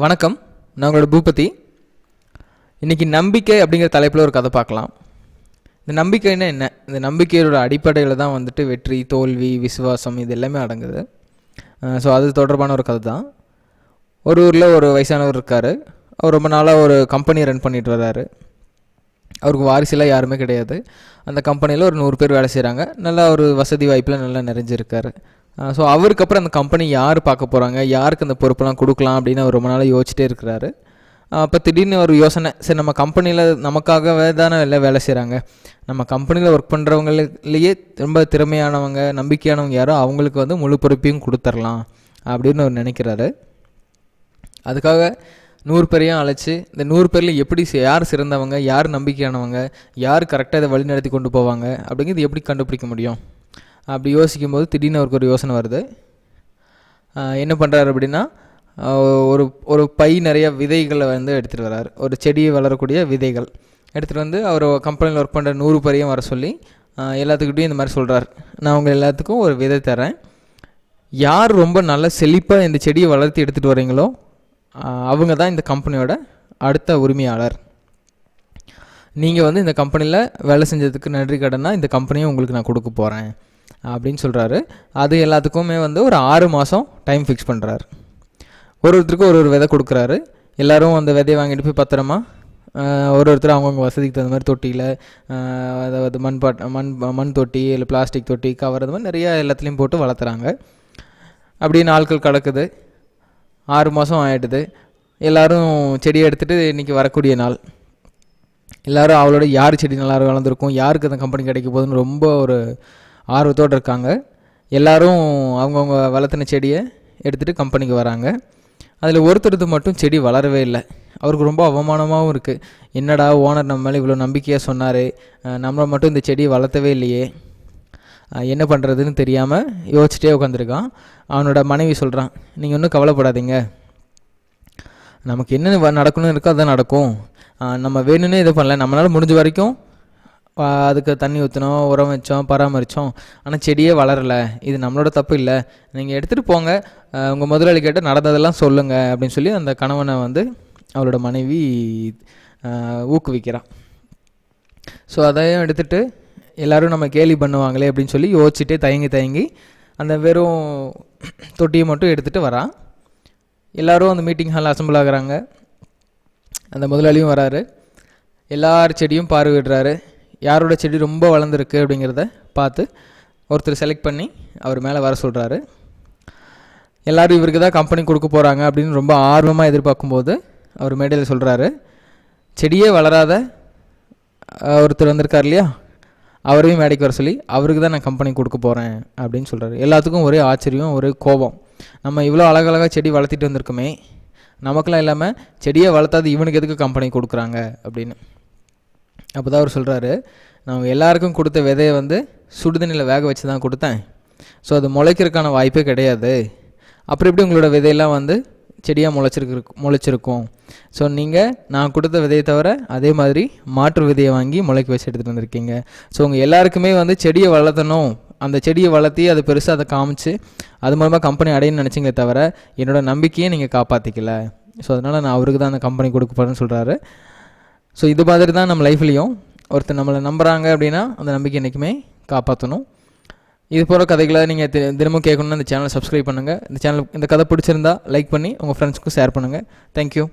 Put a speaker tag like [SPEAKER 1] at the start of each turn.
[SPEAKER 1] வணக்கம். நான் உங்களோட பூபதி. இன்றைக்கி நம்பிக்கை அப்படிங்கிற தலைப்பில் ஒரு கதை பார்க்கலாம். இந்த நம்பிக்கைன்னா என்ன? இந்த நம்பிக்கையோட அடிப்படையில் தான் வந்துட்டு வெற்றி தோல்வி விசுவாசம் இது எல்லாமே அடங்குது. ஸோ அது தொடர்பான ஒரு கதை தான். ஒரு ஊரில் ஒரு வயசானவர் இருக்கார். அவர் ரொம்ப நாளாக ஒரு கம்பெனி ரன் பண்ணிட்டு வர்றாரு. அவருக்கு வாரிசுலாம் யாருமே கிடையாது. அந்த கம்பெனியில் ஒரு நூறு பேர் வேலை செய்கிறாங்க நல்லா ஒரு வசதி வாய்ப்பில் நல்லா நிறைஞ்சிருக்காரு. ஸோ அவருக்கு அப்புறம் அந்த கம்பெனி யார் பார்க்க போகிறாங்க யாருக்கு அந்த பொறுப்பெல்லாம் கொடுக்கலாம் அப்படின்னு அவர் ரொம்ப நாளாக யோசிச்சிட்டே இருக்கிறாரு. அப்போ திடீர்னு ஒரு யோசனை சரி நம்ம கம்பெனியில் நமக்காகவே தானே எல்லாம் வேலை செய்கிறாங்க நம்ம கம்பெனியில் ஒர்க் பண்ணுறவங்களையே ரொம்ப திறமையானவங்க நம்பிக்கையானவங்க யாரோ அவங்களுக்கு வந்து முழு பொறுப்பையும் கொடுத்துர்லாம் அப்படின்னு அவர் நினைக்கிறாரு. அதுக்காக நூறு பேரையும் அழைச்சி இந்த நூறு பேரில் எப்படி யார் சிறந்தவங்க யார் நம்பிக்கையானவங்க யார் கரெக்டாக இதை வழி நடத்தி கொண்டு போவாங்க அப்படிங்கிறது எப்படி கண்டுபிடிக்க முடியும்? அப்படி யோசிக்கும் போது திடீர்னு அவருக்கு ஒரு யோசனை வருது. என்ன பண்ணுறாரு அப்படின்னா ஒரு ஒரு பை நிறைய விதைகளை வந்து எடுத்துகிட்டு வர்றாரு. ஒரு செடியை வளரக்கூடிய விதைகள். எடுத்துகிட்டு வந்து அவர் கம்பெனியில் ஒர்க் பண்ணுற நூறு பேரையும் வர சொல்லி எல்லாத்துக்கிட்டையும் இந்த மாதிரி சொல்கிறார் நான் உங்கள் எல்லாத்துக்கும் ஒரு விதை தரேன் யார் ரொம்ப நல்ல செழிப்பாக இந்த செடியை வளர்த்து எடுத்துகிட்டு வரீங்களோ அவங்க தான் இந்த கம்பெனியோட அடுத்த உரிமையாளர். நீங்கள் வந்து இந்த கம்பெனியில் வேலை செஞ்சதுக்கு நன்றி கடனாக இந்த கம்பெனியை உங்களுக்கு நான் கொடுக்க போகிறேன் அப்படின்னு சொல்கிறாரு அது எல்லாத்துக்குமே வந்து ஒரு ஆறு மாதம் டைம் ஃபிக்ஸ் பண்ணுறாரு ஒரு ஒருத்தருக்கும் ஒரு ஒரு விதை கொடுக்குறாரு. எல்லாரும் அந்த விதையை வாங்கிட்டு போய் பத்திரமா ஒரு ஒருத்தர் அவங்கவுங்க வசதிக்கு தகுந்த மாதிரி தொட்டியில் அதாவது மண் பாட் மண் மண் தொட்டி இல்லை பிளாஸ்டிக் தொட்டி கவர் அது மாதிரி நிறைய எல்லாத்துலேயும் போட்டு வளர்த்துறாங்க. அப்படியே நாட்கள் கிடக்குது. ஆறு மாதம் ஆகிடுது எல்லோரும் செடியை எடுத்துகிட்டு இன்றைக்கி வரக்கூடிய நாள். எல்லாரும் அவளோட யார் செடி நல்லா வளர்ந்துருக்கும் யாருக்கு அந்த கம்பெனி கிடைக்க போகுதுன்னு ரொம்ப ஒரு ஆர்வத்தோடு இருக்காங்க. எல்லோரும் அவங்கவுங்க வளர்த்துன செடியை எடுத்துகிட்டு கம்பெனிக்கு வராங்க. அதில் ஒருத்தருக்கு மட்டும் செடி வளரவே இல்லை. அவருக்கு ரொம்ப அவமானமாகவும் இருக்குது என்னடா ஓனர் நம்ம மேலே இவ்வளோ நம்பிக்கையாக சொன்னார்? நம்மளை மட்டும் இந்த செடியை வளர்த்தவே இல்லையே. என்ன பண்ணுறதுன்னு தெரியாமல் யோசிச்சிட்டே உட்காந்துருக்கான். அவனோட மனைவி சொல்கிறான் நீங்கள் ஒன்றும் கவலைப்படாதீங்க. நமக்கு என்ன வ- நடக்கணும்னு இருக்கோ அதான் நடக்கும். நம்ம வேணும்னே இதை பண்ணல. நம்மளால் முடிஞ்ச வரைக்கும் அதுக்கு தண்ணி ஊற்றினோம் உரம் வச்சோம் பராமரித்தோம் ஆனால் செடியே வளரலை. இது நம்மளோட தப்பு இல்லை. நீங்கள் எடுத்துகிட்டு போங்க. உங்கள் முதலாளி கேட்ட நடந்ததெல்லாம் சொல்லுங்கள் அப்படின்னு சொல்லி அந்த கணவனை வந்து அவளோட மனைவி ஊக்குவிக்கிறான். ஸோ அதையும் எடுத்துகிட்டு எல்லோரும் நம்ம கேலி பண்ணுவாங்களே அப்படின்னு சொல்லி யோசிச்சுட்டே தயங்கி தயங்கி அந்த வெறும் தொட்டியை மட்டும் எடுத்துகிட்டு வரான். எல்லாரும் அந்த மீட்டிங் ஹால் அசம்பிள் ஆகுறாங்க. அந்த முதலாளியும் வராரு. எல்லார் செடியும் பார்வையிடுறாரு. யாரோட செடி ரொம்ப வளர்ந்துருக்கு அப்படிங்கிறத பார்த்து ஒருத்தர் செலக்ட் பண்ணி அவர் மேலே வர சொல்கிறாரு எல்லோரும் இவருக்கு தான் கம்பெனி கொடுக்க போகிறாங்க அப்படின்னு ரொம்ப ஆர்வமாக எதிர்பார்க்கும்போது அவர் மேடையில் சொல்கிறாரு செடியே வளராத ஒருத்தர் வந்திருக்கார் இல்லையா? அவரையும் மேடைக்கு வர சொல்லி அவருக்கு தான் நான் கம்பெனி கொடுக்க போகிறேன் அப்படின்னு சொல்கிறாரு எல்லாத்துக்கும் ஒரே ஆச்சரியம் ஒரே கோபம். நம்ம இவ்வளோ அழகழகாக செடி வளர்த்திட்டு வந்திருக்கோமே நமக்கெல்லாம் இல்லாமல் செடியை வளர்த்தாது இவனுக்கு எதுக்கு கம்பெனி கொடுக்குறாங்க அப்படின்னு. அப்போ தான் அவர் சொல்கிறாரு நான் எல்லாருக்கும் கொடுத்த விதையை வந்து சுடுதண்ணியில் வேக வச்சு தான் கொடுத்தேன். ஸோ அது முளைக்கிறதுக்கான வாய்ப்பே கிடையாது. அப்புறம் எப்படி உங்களோட விதையெல்லாம் வந்து செடியாக முளைச்சிருக்கு முளைச்சிருக்கும்? ஸோ நீங்கள் நான் கொடுத்த விதையை தவிர அதே மாதிரி மாற்று விதையை வாங்கி முளைக்க வச்சு எடுத்துகிட்டு வந்திருக்கீங்க. ஸோ உங்கள் எல்லாருக்குமே வந்து செடியை வளர்த்தணும். அந்த செடியை வளர்த்தி அதை பெருசாக அதை காமிச்சு அது மூலமாக கம்பெனி அடையணும்னு நினச்சிங்களே தவிர என்னோட நம்பிக்கையை நீங்கள் காப்பாற்றிக்கல ஸோ அதனால் நான் அவருக்கு தான் அந்த கம்பெனி கொடுக்க போகிறேன்னு சொல்கிறாரு ஸோ இது மாதிரி தான் நம்ம லைஃப்லேயும் ஒருத்தர் நம்மளை நம்புகிறாங்க அப்படின்னா அந்த நம்பிக்கை என்றைக்குமே காப்பாற்றணும் இது போகிற கதைகளை நீங்கள் தினமும் கேட்கணுன்னா இந்த சேனலை சப்ஸ்கிரைப் பண்ணுங்கள் இந்த சேனல் இந்த கதை பிடிச்சிருந்தா லைக் பண்ணி உங்கள் ஃப்ரெண்ட்ஸ்க்கும் ஷேர் பண்ணுங்கள் தேங்க்யூ